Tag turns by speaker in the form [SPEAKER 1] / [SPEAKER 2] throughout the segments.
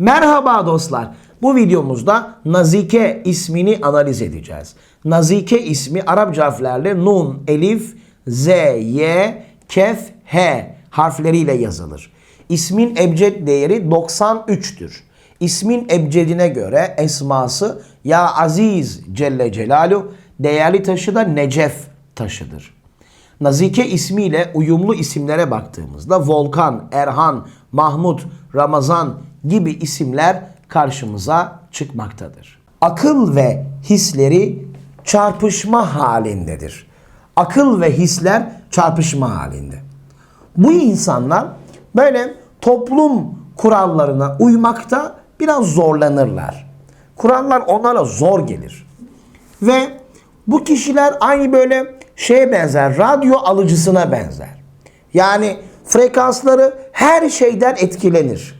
[SPEAKER 1] Merhaba dostlar. Bu videomuzda Nazike ismini analiz edeceğiz. Nazike ismi Arapça harflerle Nun, Elif, Z, Y, Kef, H harfleriyle yazılır. İsmin ebced değeri 93'tür. İsmin ebcedine göre esması Ya Aziz Celle Celaluhu değerli taşı da Necef taşıdır. Nazike ismiyle uyumlu isimlere baktığımızda Volkan, Erhan, Mahmut, Ramazan gibi isimler karşımıza çıkmaktadır. Akıl ve hisleri çarpışma halindedir. Akıl ve hisler çarpışma halinde. Bu insanlar böyle toplum kurallarına uymakta biraz zorlanırlar. Kurallar onlara zor gelir. Ve bu kişiler aynı böyle şeye benzer, radyo alıcısına benzer. Yani frekansları her şeyden etkilenir.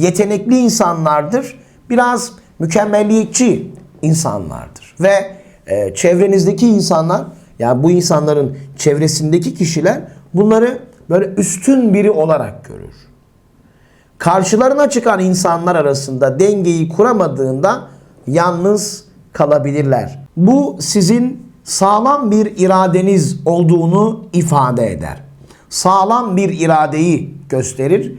[SPEAKER 1] yetenekli insanlardır. Biraz mükemmelliyetçi insanlardır. Ve e, çevrenizdeki insanlar, yani bu insanların çevresindeki kişiler bunları böyle üstün biri olarak görür. Karşılarına çıkan insanlar arasında dengeyi kuramadığında yalnız kalabilirler. Bu sizin sağlam bir iradeniz olduğunu ifade eder. Sağlam bir iradeyi gösterir.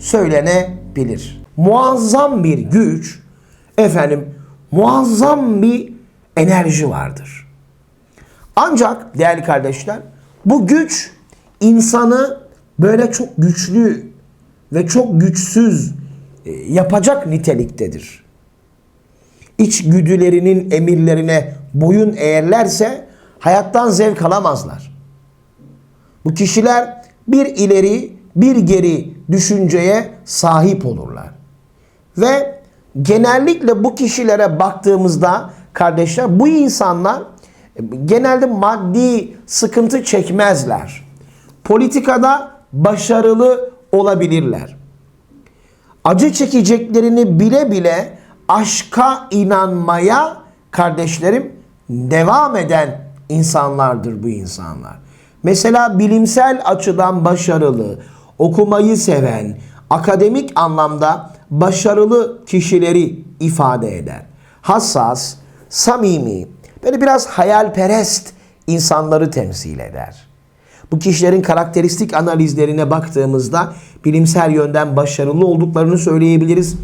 [SPEAKER 1] söylenebilir. Muazzam bir güç, efendim muazzam bir enerji vardır. Ancak değerli kardeşler bu güç insanı böyle çok güçlü ve çok güçsüz e, yapacak niteliktedir. İçgüdülerinin emirlerine boyun eğerlerse hayattan zevk alamazlar. Bu kişiler bir ileri bir geri düşünceye sahip olurlar. Ve genellikle bu kişilere baktığımızda kardeşler bu insanlar genelde maddi sıkıntı çekmezler. Politikada başarılı olabilirler. Acı çekeceklerini bile bile aşka inanmaya kardeşlerim devam eden insanlardır bu insanlar. Mesela bilimsel açıdan başarılı, okumayı seven, akademik anlamda başarılı kişileri ifade eder. Hassas, samimi, böyle biraz hayalperest insanları temsil eder. Bu kişilerin karakteristik analizlerine baktığımızda bilimsel yönden başarılı olduklarını söyleyebiliriz.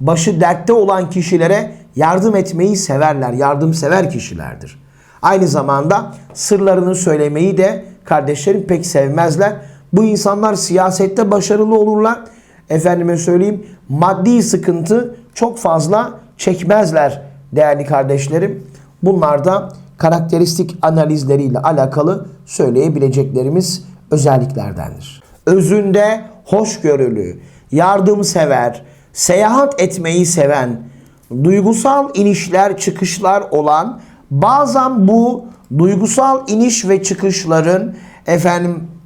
[SPEAKER 1] Başı dertte olan kişilere yardım etmeyi severler, yardımsever kişilerdir. Aynı zamanda sırlarını söylemeyi de kardeşlerim pek sevmezler. Bu insanlar siyasette başarılı olurlar. Efendime söyleyeyim maddi sıkıntı çok fazla çekmezler değerli kardeşlerim. Bunlar da karakteristik analizleriyle alakalı söyleyebileceklerimiz özelliklerdendir. Özünde hoşgörülü, yardımsever, seyahat etmeyi seven, duygusal inişler çıkışlar olan bazen bu duygusal iniş ve çıkışların efendim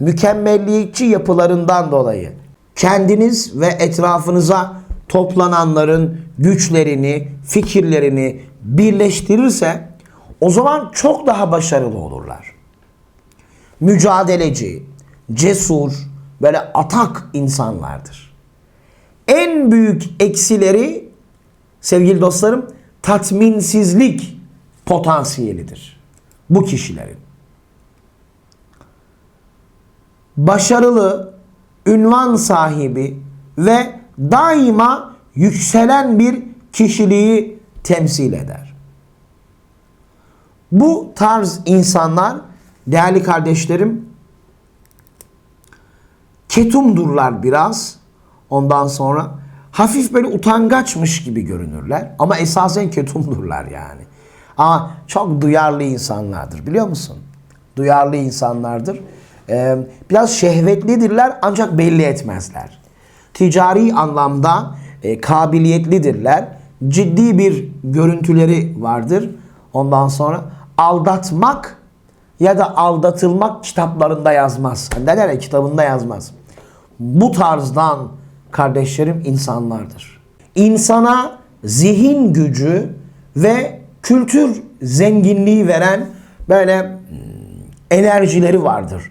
[SPEAKER 1] Mükemmelliyetçi yapılarından dolayı. Kendiniz ve etrafınıza toplananların güçlerini, fikirlerini birleştirirse o zaman çok daha başarılı olurlar. Mücadeleci, cesur, böyle atak insanlardır. En büyük eksileri sevgili dostlarım tatminsizlik potansiyelidir bu kişilerin. Başarılı, ünvan sahibi ve daima yükselen bir kişiliği temsil eder. Bu tarz insanlar değerli kardeşlerim ketumdurlar biraz. Ondan sonra hafif böyle utangaçmış gibi görünürler ama esasen ketumdurlar yani. Ama çok duyarlı insanlardır biliyor musun? Duyarlı insanlardır. Ee, biraz şehvetlidirler ancak belli etmezler. Ticari anlamda e, kabiliyetlidirler. Ciddi bir görüntüleri vardır. Ondan sonra aldatmak ya da aldatılmak kitaplarında yazmaz. Ne der kitabında yazmaz. Bu tarzdan kardeşlerim insanlardır. İnsana zihin gücü ve kültür zenginliği veren böyle hmm, enerjileri vardır,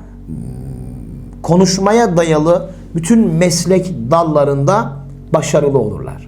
[SPEAKER 1] konuşmaya dayalı bütün meslek dallarında başarılı olurlar.